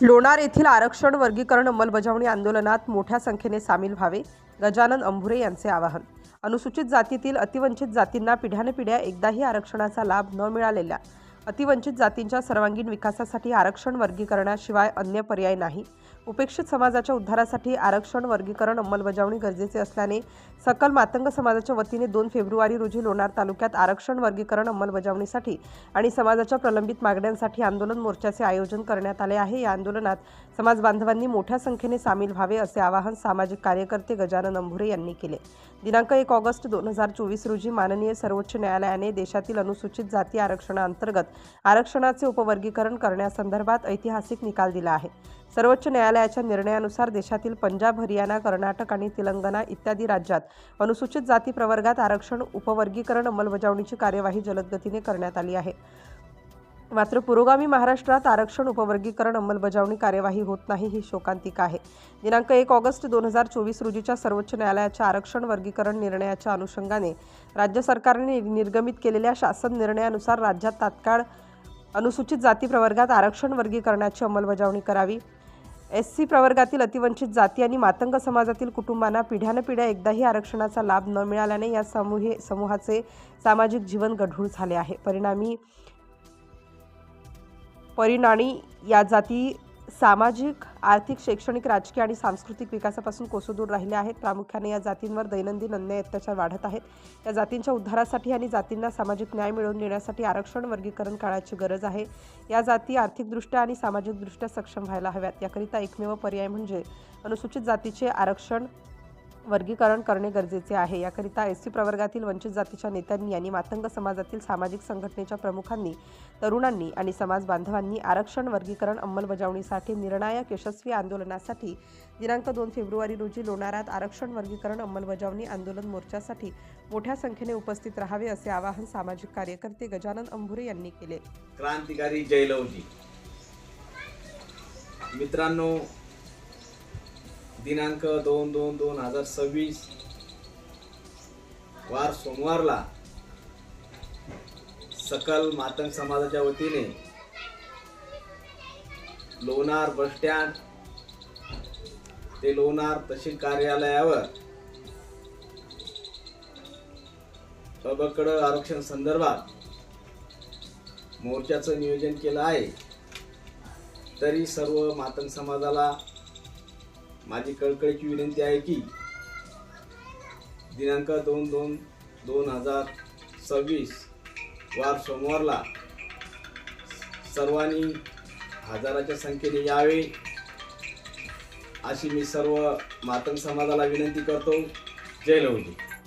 लोणार येथील आरक्षण वर्गीकरण अंमलबजावणी आंदोलनात मोठ्या संख्येने सामील व्हावे गजानन अंभुरे यांचे आवाहन. अनुसूचित जातीतील अतिवंचित जातींना पिढ्यानपिढ्या एकदाही आरक्षणाचा लाभ न मिळालेल्या अतिवंचित जातींच्या सर्वांगीण विकासासाठी आरक्षण वर्गीकरणाशिवाय अन्य पर्याय नाही. उपेक्षित समाजाच्या उद्धारासाठी आरक्षण वर्गीकरण अंमलबजावणी गरजेचे असल्याने सकल मातंग समाजाच्या वतीने दोन फेब्रुवारी रोजी लोणार तालुक्यात आरक्षण वर्गीकरण अंमलबजावणीसाठी आणि समाजाच्या प्रलंबित मागण्यांसाठी आंदोलन मोर्चाचे आयोजन करण्यात आले आहे. या आंदोलनात समाज बांधवांनी मोठ्या संख्येने सामील व्हावे असे आवाहन सामाजिक कार्यकर्ते गजानन अंभुरे यांनी केले. दिनांक एक ऑगस्ट दोन हजार चोवीस रोजी माननीय सर्वोच्च न्यायालयाने देशातील अनुसूचित जाती आरक्षणाअंतर्गत आरक्षणाचे उपवर्गीकरण करण्यासंदर्भात ऐतिहासिक निकाल दिला आहे. सर्वोच्च न्यायालयाच्या निर्णयानुसार देशातील पंजाब हरियाणा कर्नाटक आणि तेलंगणा इत्यादी राज्यात अनुसूचित जाती प्रवर्गात आरक्षण उपवर्गीकरण अंमलबजावणीची कार्यवाही जलद गतीने करण्यात आली आहे. मात्र पुरोगामी महाराष्ट्रात आरक्षण उपवर्गीकरण अंमलबजावणी कार्यवाही होत नाही ही शोकांतिका आहे. दिनांक एक ऑगस्ट दोन हजार चोवीस रोजीच्या सर्वोच्च न्यायालयाच्या आरक्षण वर्गीकरण निर्णयाच्या अनुषंगाने राज्य सरकारने निर्गमित केलेल्या शासन निर्णयानुसार राज्यात तात्काळ अनुसूचित जाती प्रवर्गात आरक्षण वर्गीकरणाची अंमलबजावणी करावी. एस सी प्रवर्गातील अतिवंचित जाती आणि मातंग समाजातील कुटुंबांना पिढ्यानपिढ्या एकदाही आरक्षणाचा लाभ न मिळाल्याने या समूहे समूहाचे सामाजिक जीवन गढूळ झाले आहे. परिणामी परिणामी या जाती सामाजिक आर्थिक शैक्षणिक राजकीय आणि सांस्कृतिक विकासापासून कोसदूर राहिल्या आहेत. प्रामुख्याने या जातींवर दैनंदिन अन्याय अत्याचार वाढत आहेत. या जातींच्या उद्धारासाठी आणि जातींना सामाजिक न्याय मिळवून देण्यासाठी आरक्षण वर्गीकरण काळाची गरज आहे. या जाती आर्थिकदृष्ट्या आणि सामाजिकदृष्ट्या सक्षम व्हायला हव्यात. याकरिता एकमेव पर्याय म्हणजे अनुसूचित जातीचे आरक्षण वर्गीकरण करणे गरजेचे आहे. याकरिता एस सी प्रवर्गातील वंचित जातीच्या नेत्यांनी आणि मातंग समाजातील सामाजिक संघटनेच्या प्रमुखांनी तरुणांनी आणि समाज बांधवांनी आरक्षण वर्गीकरण अंमलबजावणीसाठी निर्णायक यशस्वी आंदोलनासाठी दिनांक दोन फेब्रुवारी रोजी लोणारात आरक्षण वर्गीकरण अंमलबजावणी आंदोलन मोर्चासाठी मोठ्या संख्येने उपस्थित राहावे असे आवाहन सामाजिक कार्यकर्ते गजानन अंभुरे यांनी केले. क्रांतिकारी जयलवजी मित्रांनो दिनांक दोन दोन दोन हजार सव्वीस वार सोमवारला सकल मातंग समाजाच्या वतीने लोणार बस स्टँड ते लोणार तहसील कार्यालयावर अबकड आरक्षण संदर्भात मोर्चाचं नियोजन केलं आहे. तरी सर्व मातंग समाजाला माझी कळकळीची विनंती आहे की दिनांक दोन दोन दोन हजार सव्वीस वार सोमवारला सर्वांनी हजाराच्या संख्येने यावे अशी मी सर्व मातंग समाजाला विनंती करतो. जय लवजी